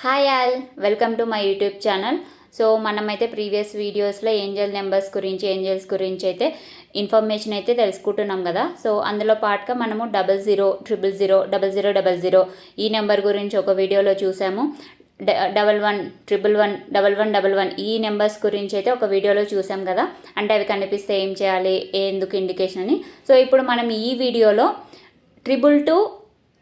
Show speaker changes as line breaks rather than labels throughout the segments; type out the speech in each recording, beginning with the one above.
Hi all welcome to my YouTube channel. So మనమైతే previous వీడియోస్లో angel numbers గురించి angels గురించి అయితే ఇన్ఫర్మేషన్ అయితే తెలుసుకుంటున్నాం కదా. సో అందులో పాటుగా మనము double zero triple zero double zero double zero ఈ నెంబర్ గురించి ఒక వీడియోలో చూసాము. డ- double one triple one double one double one ఈ నెంబర్స్ గురించి అయితే ఒక వీడియోలో చూసాం కదా. అంటే అవి కనిపిస్తే ఏం చేయాలి ఎందుకు ఇండికేషన్ అని. సో ఇప్పుడు మనం ఈ వీడియోలో triple two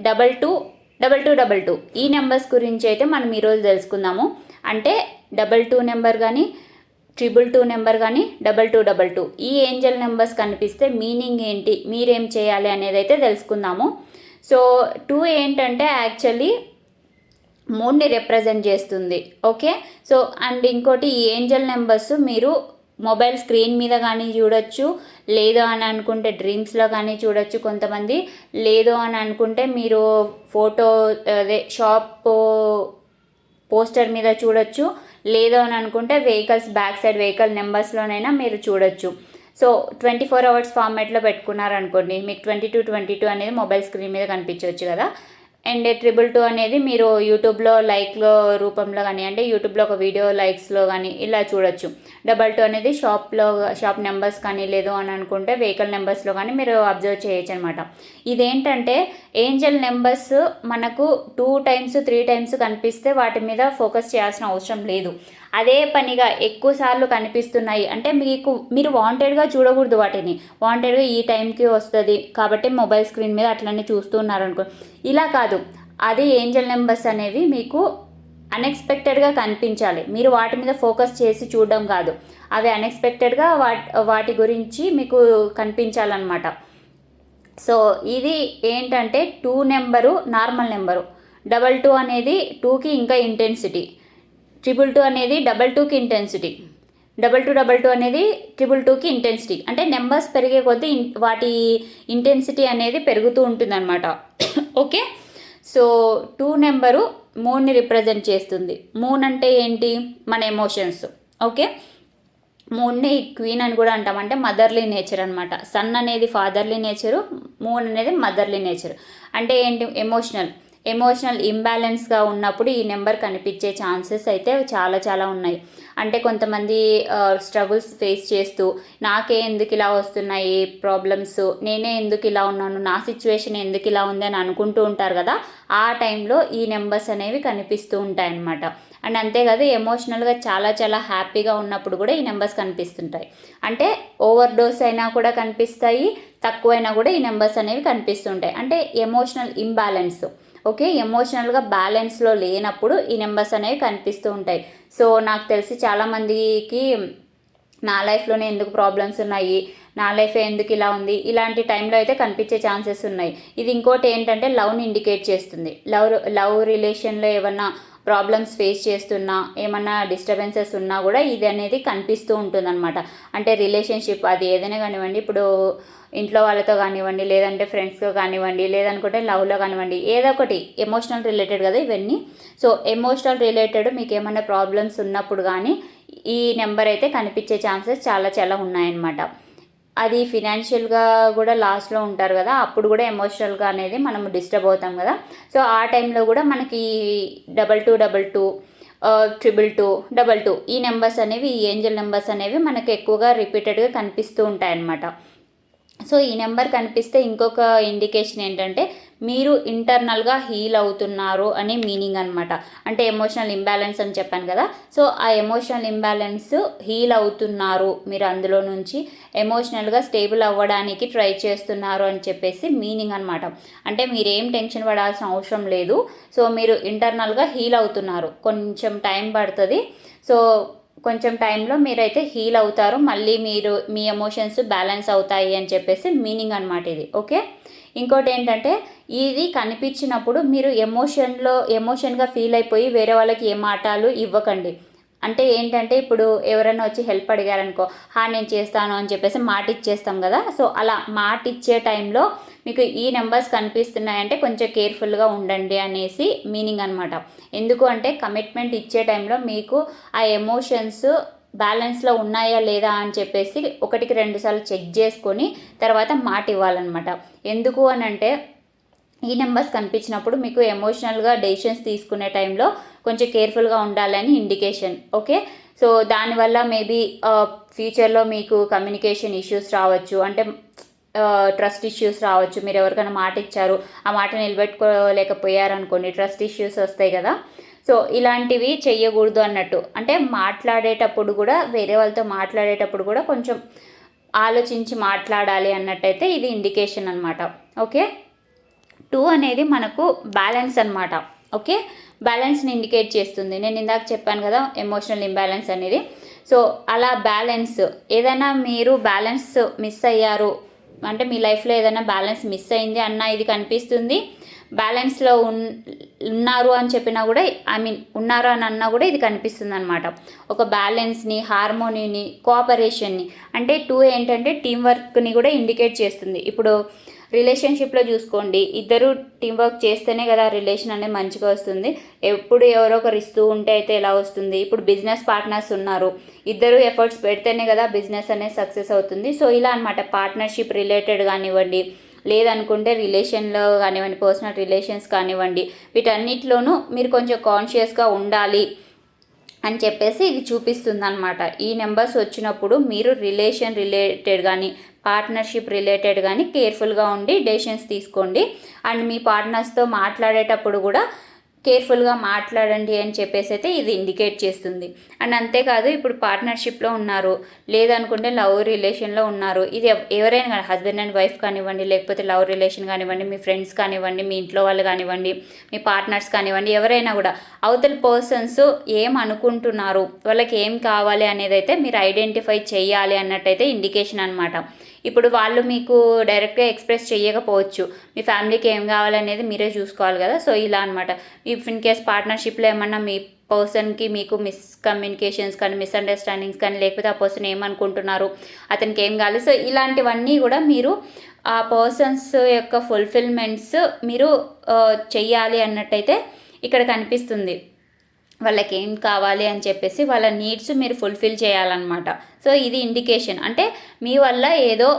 double two double two double two. ఈ నెంబర్స్ గురించి అయితే మనం ఈరోజు తెలుసుకుందాము. అంటే డబల్ టూ నెంబర్ కానీ ట్రిపుల్ టూ నెంబర్ కానీ డబల్ టూ డబల్ టూ. ఈ ఏంజల్ నెంబర్స్ కనిపిస్తే మీనింగ్ ఏంటి మీరేం చేయాలి అనేది అయితే తెలుసుకుందాము. సో టూ ఏంటంటే యాక్చువల్లీ మూడ్ని రిప్రజెంట్ చేస్తుంది. ఓకే? సో అండ్ ఇంకోటి ఈ ఏంజల్ నెంబర్స్ మీరు మొబైల్ స్క్రీన్ మీద కానీ చూడొచ్చు లేదు అని అనుకుంటే డ్రీమ్స్లో కానీ చూడొచ్చు కొంతమంది. లేదు అని అనుకుంటే మీరు ఫోటో అదే షాప్ పోస్టర్ మీద చూడొచ్చు. లేదు అని అనుకుంటే వెహికల్స్ బ్యాక్ సైడ్ వెహికల్ నెంబర్స్లోనైనా మీరు చూడొచ్చు. సో ట్వంటీ ఫోర్ అవర్స్ ఫార్మాట్లో పెట్టుకున్నారనుకోండి మీకు ట్వంటీ టూ ట్వంటీ టూ అనేది మొబైల్ స్క్రీన్ మీద కనిపించవచ్చు కదా. అండ్ ట్రిపుల్ టూ అనేది మీరు యూట్యూబ్లో లైక్లో రూపంలో కానీ అంటే యూట్యూబ్లో ఒక వీడియో లైక్స్లో కానీ ఇలా చూడొచ్చు. డబల్ టూ అనేది షాప్లో షాప్ నెంబర్స్ కానీ లేదు అని అనుకుంటే వెహికల్ నెంబర్స్లో కానీ మీరు అబ్జర్వ్ చేయొచ్చు అనమాట ఇదేంటంటే ఏంజల్ నెంబర్స్ మనకు టూ టైమ్స్ త్రీ టైమ్స్ కనిపిస్తే వాటి మీద ఫోకస్ చేయాల్సిన అవసరం లేదు. అదే పనిగా ఎక్కువసార్లు కనిపిస్తున్నాయి. అంటే మీకు మీరు వాంటెడ్గా చూడకూడదు వాటిని. వాంటెడ్గా ఈ టైంకి వస్తుంది. కాబట్టి మొబైల్ స్క్రీన్ మీద అట్లనే చూస్తున్నారు అనుకో ఇలా కాదు. అదే ఏంజల్ నెంబర్స్ అనేవి మీకు అన్ఎక్స్పెక్టెడ్గా కనిపించాలి. మీరు వాటి మీద ఫోకస్ చేసి చూడడం కాదు. అవి అన్ఎక్స్పెక్టెడ్గా వాటి వాటి గురించి మీకు కనిపించాలన్నమాట. సో ఇది ఏంటంటే two number normal number double two అనేది టూకి ఇంకా ఇంటెన్సిటీ ట్రిపుల్ టూ అనేది డబల్ టూకి intensity double two double two అనేది ట్రిపుల్ టూకి ఇంటెన్సిటీ అంటే నెంబర్స్ పెరిగే కొద్దీ వాటి ఇంటెన్సిటీ అనేది పెరుగుతూ ఉంటుందన్నమాట. ఓకే సో టూ నెంబరు మూన్ని రిప్రజెంట్ చేస్తుంది. మూన్ అంటే ఏంటి? మన ఎమోషన్స్ ఓకే మూన్ని క్వీన్ అని కూడా అంటాం. అంటే మదర్లీ నేచర్ అనమాట సన్ అనేది ఫాదర్లీ నేచరు మూన్ అనేది మదర్లీ నేచర్ అంటే ఏంటి? ఎమోషనల్ ఎమోషనల్ ఇంబ్యాలెన్స్గా ఉన్నప్పుడు ఈ నెంబర్ కనిపించే ఛాన్సెస్ అయితే చాలా చాలా ఉన్నాయి. అంటే కొంతమంది స్ట్రగుల్స్ ఫేస్ చేస్తూ నాకే ఎందుకు ఇలా వస్తున్నాయి ప్రాబ్లమ్స్? నేనే ఎందుకు ఇలా ఉన్నాను? నా సిచ్యువేషన్ ఎందుకు ఇలా ఉంది? అని అనుకుంటూ ఉంటారు కదా ఆ టైంలో ఈ నెంబర్స్ అనేవి కనిపిస్తూ ఉంటాయి అన్నమాట అండ్ అంతేకాదు ఎమోషనల్గా చాలా చాలా హ్యాపీగా ఉన్నప్పుడు కూడా ఈ నెంబర్స్ కనిపిస్తుంటాయి. అంటే ఓవర్ డోస్ అయినా కూడా కనిపిస్తాయి తక్కువైనా కూడా ఈ నెంబర్స్ అనేవి కనిపిస్తుంటాయి అంటే ఎమోషనల్ ఇంబ్యాలెన్స్. ఓకే ఎమోషనల్గా బ్యాలెన్స్లో లేనప్పుడు ఈ నెంబర్స్ అనేవి కనిపిస్తూ ఉంటాయి. సో నాకు తెలిసి చాలామందికి నా లైఫ్లోనే ఎందుకు ప్రాబ్లమ్స్ ఉన్నాయి? నా లైఫ్ ఎందుకు ఇలా ఉంది? ఇలాంటి టైంలో అయితే కనిపించే ఛాన్సెస్ ఉన్నాయి. ఇది ఇంకోటి ఏంటంటే లవ్ని ఇండికేట్ చేస్తుంది. లవ్ లవ్ రిలేషన్లో ఏమన్నా ప్రాబ్లమ్స్ ఫేస్ చేస్తున్నా ఏమన్నా డిస్టర్బెన్సెస్ ఉన్నా కూడా ఇది అనేది కనిపిస్తూ ఉంటుందన్నమాట. అంటే రిలేషన్షిప్ అది ఏదైనా కానివ్వండి ఇప్పుడు ఇంట్లో వాళ్ళతో కానివ్వండి లేదంటే ఫ్రెండ్స్తో కానివ్వండి లేదనుకుంటే లవ్లో కానివ్వండి ఏదో ఒకటి ఎమోషనల్ రిలేటెడ్ కదా ఇవన్నీ. సో ఎమోషనల్ రిలేటెడ్ మీకు ఏమైనా ప్రాబ్లమ్స్ ఉన్నప్పుడు కానీ ఈ నెంబర్ అయితే కనిపించే ఛాన్సెస్ చాలా చాలా ఉన్నాయన్నమాట. అది ఫినాన్షియల్గా కూడా లాస్లో ఉంటారు కదా అప్పుడు కూడా ఎమోషనల్గా అనేది మనం డిస్టర్బ్ అవుతాం కదా. సో ఆ టైంలో కూడా మనకి double two double two triple two double two ఈ నెంబర్స్ అనేవి ఈ ఏంజల్ నెంబర్స్ అనేవి మనకు ఎక్కువగా రిపీటెడ్గా కనిపిస్తూ ఉంటాయి అన్నమాట సో ఈ నెంబర్ కనిపిస్తే ఇంకొక ఇండికేషన్ ఏంటంటే మీరు ఇంటర్నల్గా హీల్ అవుతున్నారు అనే మీనింగ్ అనమాట అంటే ఎమోషనల్ ఇంబ్యాలెన్స్ అని చెప్పాను కదా. సో ఆ ఎమోషనల్ ఇంబ్యాలెన్స్ హీల్ అవుతున్నారు మీరు అందులో నుంచి. ఎమోషనల్గా స్టేబుల్ అవ్వడానికి ట్రై చేస్తున్నారు అని చెప్పేసి మీనింగ్ అనమాట అంటే మీరేం టెన్షన్ పడాల్సిన అవసరం లేదు. సో మీరు ఇంటర్నల్గా హీల్ అవుతున్నారు. కొంచెం టైం పడుతుంది. సో కొంచెం టైంలో మీరైతే హీల్ అవుతారు మళ్ళీ మీరు మీ ఎమోషన్స్ బ్యాలెన్స్ అవుతాయి అని చెప్పేసి మీనింగ్ అనమాట ఇది ఓకే? ఇంకోటి ఏంటంటే ఇది కనిపించినప్పుడు మీరు ఎమోషన్లో ఎమోషన్గా ఫీల్ అయిపోయి వేరే వాళ్ళకి ఏ మాటలు ఇవ్వకండి. అంటే ఏంటంటే ఇప్పుడు ఎవరైనా వచ్చి హెల్ప్ అడిగారనుకో హా నేను చేస్తాను అని చెప్పేసి మాట ఇచ్చేస్తాం కదా? సో అలా మాట ఇచ్చే టైంలో మీకు ఈ నెంబర్స్ కనిపిస్తున్నాయంటే కొంచెం కేర్ఫుల్గా ఉండండి అనేసి మీనింగ్ అనమాట ఎందుకు అంటే కమిట్మెంట్ ఇచ్చే టైంలో మీకు ఆ ఎమోషన్స్ బ్యాలెన్స్లో ఉన్నాయా లేదా అని చెప్పేసి ఒకటికి రెండు సార్లు చెక్ చేసుకొని తర్వాత మాట ఇవ్వాలన్నమాట. ఎందుకు అని అంటే ఈ నెంబర్స్ కనిపించినప్పుడు మీకు ఎమోషనల్గా డెసిషన్స్ తీసుకునే టైంలో కొంచెం కేర్ఫుల్గా ఉండాలని ఇండికేషన్ ఓకే సో దానివల్ల మేబీ ఫ్యూచర్లో uh, మీకు కమ్యూనికేషన్ ఇష్యూస్ రావచ్చు. అంటే ట్రస్ట్ ఇష్యూస్ రావచ్చు. మీరు ఎవరికైనా మాట ఇచ్చారు ఆ మాట నిలబెట్టుకోలేకపోయారు అనుకోండి ట్రస్ట్ ఇష్యూస్ వస్తాయి కదా. సో ఇలాంటివి చెయ్యకూడదు అన్నట్టు. అంటే మాట్లాడేటప్పుడు కూడా వేరే వాళ్ళతో మాట్లాడేటప్పుడు కూడా కొంచెం ఆలోచించి మాట్లాడాలి అన్నట్టయితే ఇది ఇండికేషన్ అనమాట ఓకే? టూ అనేది మనకు బ్యాలెన్స్ అనమాట ఓకే? బ్యాలెన్స్ని ఇండికేట్ చేస్తుంది. నేను ఇందాక చెప్పాను కదా ఎమోషనల్ ఇంబ్యాలెన్స్ అనేది. సో అలా బ్యాలెన్స్ ఏదైనా మీరు బ్యాలెన్స్ మిస్ అయ్యారు అంటే మీ లైఫ్లో ఏదైనా బ్యాలెన్స్ మిస్ అయింది అన్న ఇది కనిపిస్తుంది. బ్యాలెన్స్లో ఉన్ ఉన్నారు అని చెప్పినా కూడా ఐ మీన్ ఉన్నారు అని అన్నా కూడా ఇది కనిపిస్తుంది అనమాట ఒక బ్యాలెన్స్ని హార్మోనీని కోఆపరేషన్ని. అంటే టూ ఏంటంటే టీం వర్క్ని కూడా ఇండికేట్ చేస్తుంది. ఇప్పుడు రిలేషన్షిప్లో చూసుకోండి. ఇద్దరు టీం వర్క్ చేస్తేనే కదా రిలేషన్ అనేది మంచిగా వస్తుంది. ఎప్పుడు ఎవరో ఒకరు ఇస్తూ ఉంటే అయితే ఎలా వస్తుంది? ఇప్పుడు బిజినెస్ పార్ట్నర్స్ ఉన్నారు. ఇద్దరు ఎఫర్ట్స్ పెడితేనే కదా బిజినెస్ అనేది సక్సెస్ అవుతుంది. సో ఇలా అనమాట పార్ట్నర్షిప్ రిలేటెడ్ కానివ్వండి లేదనుకుంటే రిలేషన్లో కానివ్వండి పర్సనల్ రిలేషన్స్ కానివ్వండి వీటన్నిటిలోనూ మీరు కొంచెం కాన్షియస్గా ఉండాలి. అని చెప్పేసి ఇది చూపిస్తుంది అనమాట ఈ నెంబర్స్ వచ్చినప్పుడు మీరు రిలేషన్ రిలేటెడ్ కానీ పార్ట్నర్షిప్ రిలేటెడ్ కానీ కేర్ఫుల్గా ఉండి డెసిషన్స్ తీసుకోండి. అండ్ మీ పార్ట్నర్స్తో మాట్లాడేటప్పుడు కూడా కేర్ఫుల్గా మాట్లాడండి అని చెప్పేసి అయితే ఇది ఇండికేట్ చేస్తుంది. అండ్ అంతేకాదు ఇప్పుడు పార్ట్నర్షిప్లో ఉన్నారు. లేదనుకుంటే లవ్ రిలేషన్లో ఉన్నారు. ఇది ఎవరైనా కానీ హస్బెండ్ అండ్ వైఫ్ కానివ్వండి లేకపోతే లవ్ రిలేషన్ కానివ్వండి మీ ఫ్రెండ్స్ కానివ్వండి మీ ఇంట్లో వాళ్ళు కానివ్వండి మీ పార్ట్నర్స్ కానివ్వండి ఎవరైనా కూడా అవతల పర్సన్స్ ఏం అనుకుంటున్నారు? వాళ్ళకి ఏం కావాలి అనేది అయితే మీరు ఐడెంటిఫై చేయాలి అన్నట్టయితే ఇండికేషన్ అనమాట ఇప్పుడు వాళ్ళు మీకు డైరెక్ట్గా ఎక్స్ప్రెస్ చేయకపోవచ్చు. మీ ఫ్యామిలీకి ఏం కావాలనేది మీరే చూసుకోవాలి కదా. సో ఇలా అనమాట ఇఫ్ ఇన్ కేస్ పార్ట్నర్షిప్లో ఏమన్నా మీ పర్సన్కి మీకు మిస్కమ్యూనికేషన్స్ కానీ మిస్అండర్స్టాండింగ్స్ కానీ లేకపోతే ఆ పర్సన్ ఏమనుకుంటున్నారు అతనికి ఏం కావాలి. సో ఇలాంటివన్నీ కూడా మీరు ఆ పర్సన్స్ యొక్క ఫుల్ఫిల్మెంట్స్ మీరు చెయ్యాలి అన్నట్టయితే ఇక్కడ కనిపిస్తుంది. వాళ్ళకి ఏం కావాలి అని చెప్పేసి వాళ్ళ నీడ్స్ మీరు ఫుల్ఫిల్ చేయాలన్నమాట. సో ఇది ఇండికేషన్. అంటే మీ వల్ల ఏదో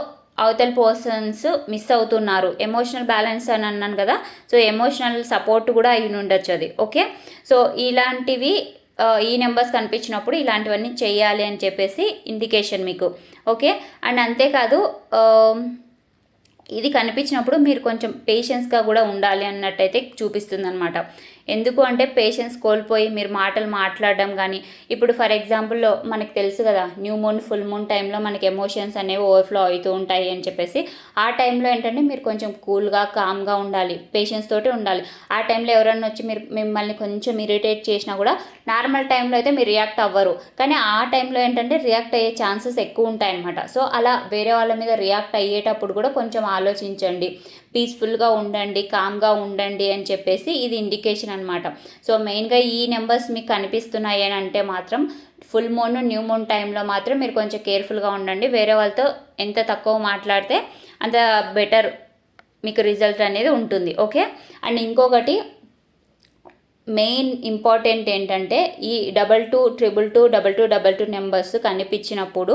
అవతల పర్సన్స్ మిస్ అవుతున్నారు. ఎమోషనల్ బ్యాలెన్స్ అని అన్నాను కదా సో ఎమోషనల్ సపోర్ట్ కూడా అయిన ఉండొచ్చు అది. ఓకే? సో ఇలాంటివి ఈ నెంబర్స్ కనిపించినప్పుడు ఇలాంటివన్నీ చేయాలి అని చెప్పేసి ఇండికేషన్ మీకు. ఓకే? అండ్ అంతేకాదు ఇది కనిపించినప్పుడు మీరు కొంచెం పేషెన్స్గా కూడా ఉండాలి అన్నట్టయితే చూపిస్తుంది అనమాట ఎందుకు అంటే పేషెన్స్ కోల్పోయి మీరు మాటలు మాట్లాడడం కానీ ఇప్పుడు ఫర్ ఎగ్జాంపుల్లో మనకు తెలుసు కదా న్యూ మూన్ ఫుల్ మూన్ టైంలో మనకి ఎమోషన్స్ అనేవి ఓవర్ఫ్లో అవుతూ ఉంటాయి అని చెప్పేసి ఆ టైంలో ఏంటంటే మీరు కొంచెం కూల్గా కామ్గా ఉండాలి పేషెన్స్ తోటి ఉండాలి. ఆ టైంలో ఎవరన్నా వచ్చి మీరు మిమ్మల్ని కొంచెం ఇరిటేట్ చేసినా కూడా నార్మల్ టైంలో అయితే మీరు రియాక్ట్ అవ్వరు. కానీ ఆ టైంలో ఏంటంటే రియాక్ట్ అయ్యే ఛాన్సెస్ ఎక్కువ ఉంటాయన్నమాట. సో అలా వేరే వాళ్ళ మీద రియాక్ట్ అయ్యేటప్పుడు కూడా కొంచెం ఆలోచించండి. పీస్ఫుల్గా ఉండండి కామ్గా ఉండండి అని చెప్పేసి ఇది ఇండికేషన్ అనమాట సో మెయిన్గా ఈ నెంబర్స్ మీకు కనిపిస్తున్నాయి అని అంటే మాత్రం ఫుల్ మూన్ న్యూ మూన్ టైంలో మాత్రం మీరు కొంచెం కేర్ఫుల్గా ఉండండి. వేరే వాళ్ళతో ఎంత తక్కువ మాట్లాడితే అంత బెటర్ మీకు రిజల్ట్ అనేది ఉంటుంది. ఓకే? అండ్ ఇంకొకటి మెయిన్ ఇంపార్టెంట్ ఏంటంటే ఈ double two triple two double two double two numbers కనిపించినప్పుడు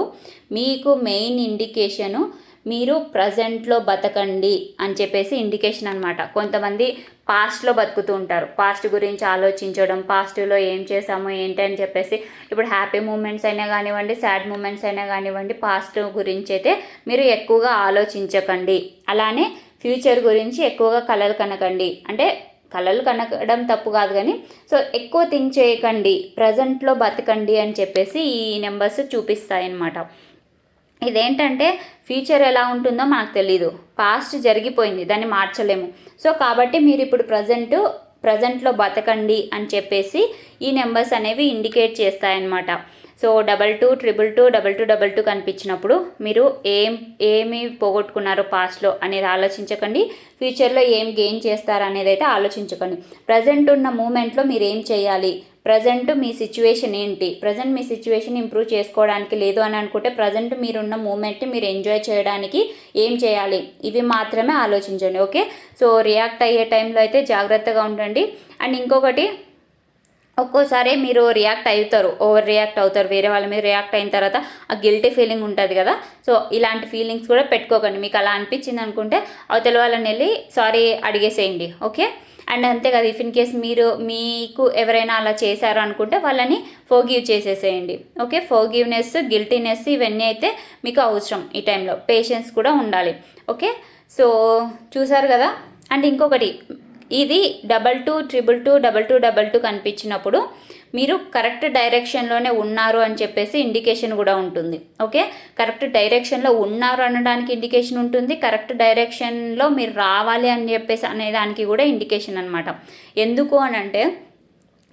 మీకు మెయిన్ ఇండికేషను మీరు ప్రజెంట్లో బతకండి అని చెప్పేసి ఇండికేషన్ అనమాట కొంతమంది పాస్ట్లో బతుకుతూ ఉంటారు. పాస్ట్ గురించి ఆలోచించడం పాస్ట్లో ఏం చేసాము ఏంటి అని చెప్పేసి ఇప్పుడు హ్యాపీ మూమెంట్స్ అయినా కానివ్వండి సాడ్ మూమెంట్స్ అయినా కానివ్వండి పాస్ట్ గురించి అయితే మీరు ఎక్కువగా ఆలోచించకండి. అలానే ఫ్యూచర్ గురించి ఎక్కువగా కలలు కనకండి. అంటే కళలు కనకడం తప్పు కాదు కానీ సో ఎక్కువ థింక్ చేయకండి. ప్రజెంట్లో బతకండి అని చెప్పేసి ఈ నెంబర్స్ చూపిస్తాయి అన్నమాట ఇదేంటంటే ఫ్యూచర్ ఎలా ఉంటుందో మనకు తెలీదు. పాస్ట్ జరిగిపోయింది. దాన్ని మార్చలేము. సో కాబట్టి మీరు ఇప్పుడు ప్రజెంట్ ప్రజెంట్లో బతకండి అని చెప్పేసి ఈ నెంబర్స్ అనేవి indicate చేస్తాయన్నమాట. So double two triple two double two double two కనిపించినప్పుడు మీరు ఏం ఏమి పోగొట్టుకున్నారో పాస్ట్లో అనేది ఆలోచించకండి. ఫ్యూచర్లో ఏం గెయిన్ చేస్తారనేది అయితే ఆలోచించకండి. ప్రజెంట్ ఉన్న మూమెంట్లో మీరు ఏం చేయాలి? ప్రజెంట్ మీ సిచ్యువేషన్ ఏంటి? ప్రజెంట్ మీ సిచ్యువేషన్ ఇంప్రూవ్ చేసుకోవడానికి లేదు అని అనుకుంటే ప్రజెంట్ మీరున్న మూమెంట్ని మీరు ఎంజాయ్ చేయడానికి ఏం చేయాలి? ఇవి మాత్రమే ఆలోచించండి ఓకే? సో రియాక్ట్ అయ్యే టైంలో అయితే జాగ్రత్తగా ఉండండి. అండ్ ఇంకొకటి ఒక్కోసారి మీరు రియాక్ట్ అవుతారు ఓవర్ రియాక్ట్ అవుతారు వేరే వాళ్ళ మీద రియాక్ట్ అయిన తర్వాత ఆ గిల్టీ ఫీలింగ్ ఉంటుంది కదా? సో ఇలాంటి ఫీలింగ్స్ కూడా పెట్టుకోకండి. మీకు అలా అనిపించింది అనుకుంటే అవతల వాళ్ళని వెళ్ళి సారీ అడిగేసేయండి ఓకే? అండ్ అంతేకాదు ఇఫ్ ఇన్ కేస్ మీరు మీకు ఎవరైనా అలా చేశారు అనుకుంటే వాళ్ళని ఫోగివ్ చేసేసేయండి. ఓకే ఫోగివ్నెస్ గిల్టీనెస్ ఇవన్నీ అయితే మీకు అవసరం ఈ టైంలో పేషెన్స్ కూడా ఉండాలి. ఓకే సో చూసారు కదా? అండ్ ఇంకొకటి ఇది double two triple two double two double two కనిపించినప్పుడు మీరు కరెక్ట్ డైరెక్షన్లోనే ఉన్నారు అని చెప్పేసి ఇండికేషన్ కూడా ఉంటుంది. ఓకే? కరెక్ట్ డైరెక్షన్లో ఉన్నారు అనడానికి ఇండికేషన్ ఉంటుంది. కరెక్ట్ డైరెక్షన్లో మీరు రావాలి అని చెప్పేసి అనే దానికి కూడా ఇండికేషన్ అనమాట ఎందుకు అని అంటే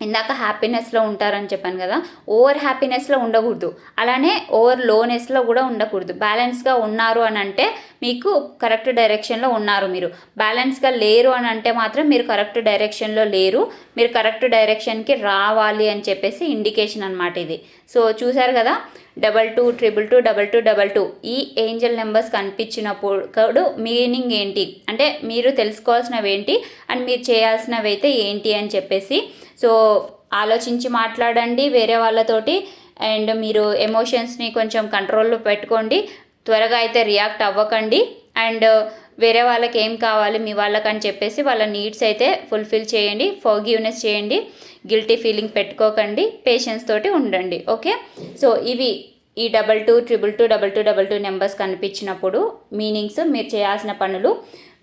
ఇందాక హ్యాపీనెస్లో ఉంటారని చెప్పాను కదా ఓవర్ హ్యాపీనెస్లో ఉండకూడదు. అలానే ఓవర్ లోనెస్లో కూడా ఉండకూడదు. బ్యాలెన్స్గా ఉన్నారు అని అంటే మీకు కరెక్ట్ డైరెక్షన్లో ఉన్నారు మీరు. బ్యాలెన్స్గా లేరు అని అంటే మాత్రం మీరు కరెక్ట్ డైరెక్షన్లో లేరు. మీరు కరెక్ట్ డైరెక్షన్కి రావాలి అని చెప్పేసి ఇండికేషన్ అనమాట ఇది. సో చూసారు కదా double two triple two double two double two ఈ ఏంజల్ నెంబర్స్ కనిపించినప్పుడు మీనింగ్ ఏంటి? అంటే మీరు తెలుసుకోవాల్సినవి ఏంటి? అండ్ మీరు చేయాల్సినవి అయితే ఏంటి? అని చెప్పేసి సో ఆలోచించి మాట్లాడండి వేరే వాళ్ళతోటి అండ్ మీరు ఎమోషన్స్ని కొంచెం కంట్రోల్లో పెట్టుకోండి. త్వరగా అయితే రియాక్ట్ అవ్వకండి. అండ్ వేరే వాళ్ళకి ఏం కావాలి మీ వాళ్ళకని చెప్పేసి వాళ్ళ నీడ్స్ అయితే ఫుల్ఫిల్ చేయండి. ఫర్గివ్నెస్ చేయండి. గిల్టీ ఫీలింగ్ పెట్టుకోకండి. పేషెన్స్ తోటి ఉండండి. ఓకే? సో ఇవి ఈ double two triple two double two double two numbers కనిపించినప్పుడు మీనింగ్స్ మీరు చేయాల్సిన పనులు.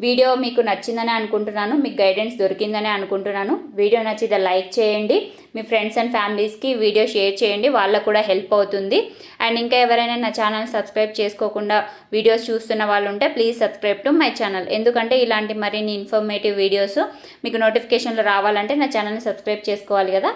వీడియో మీకు నచ్చిందని అనుకుంటున్నాను మీకు గైడెన్స్ దొరికిందని అనుకుంటున్నాను. వీడియో నచ్చితే లైక్ చేయండి మీ ఫ్రెండ్స్ అండ్ ఫ్యామిలీస్కి వీడియో షేర్ చేయండి వాళ్ళకు కూడా హెల్ప్ అవుతుంది. అండ్ ఇంకా ఎవరైనా నా ఛానల్ సబ్స్క్రైబ్ చేసుకోకుండా వీడియోస్ చూస్తున్న వాళ్ళు ఉంటే please subscribe to my channel. ఎందుకంటే ఇలాంటి మరిన్ని ఇన్ఫర్మేటివ్ వీడియోస్ మీకు నోటిఫికేషన్లు రావాలంటే నా ఛానల్ని సబ్స్క్రైబ్ చేసుకోవాలి కదా.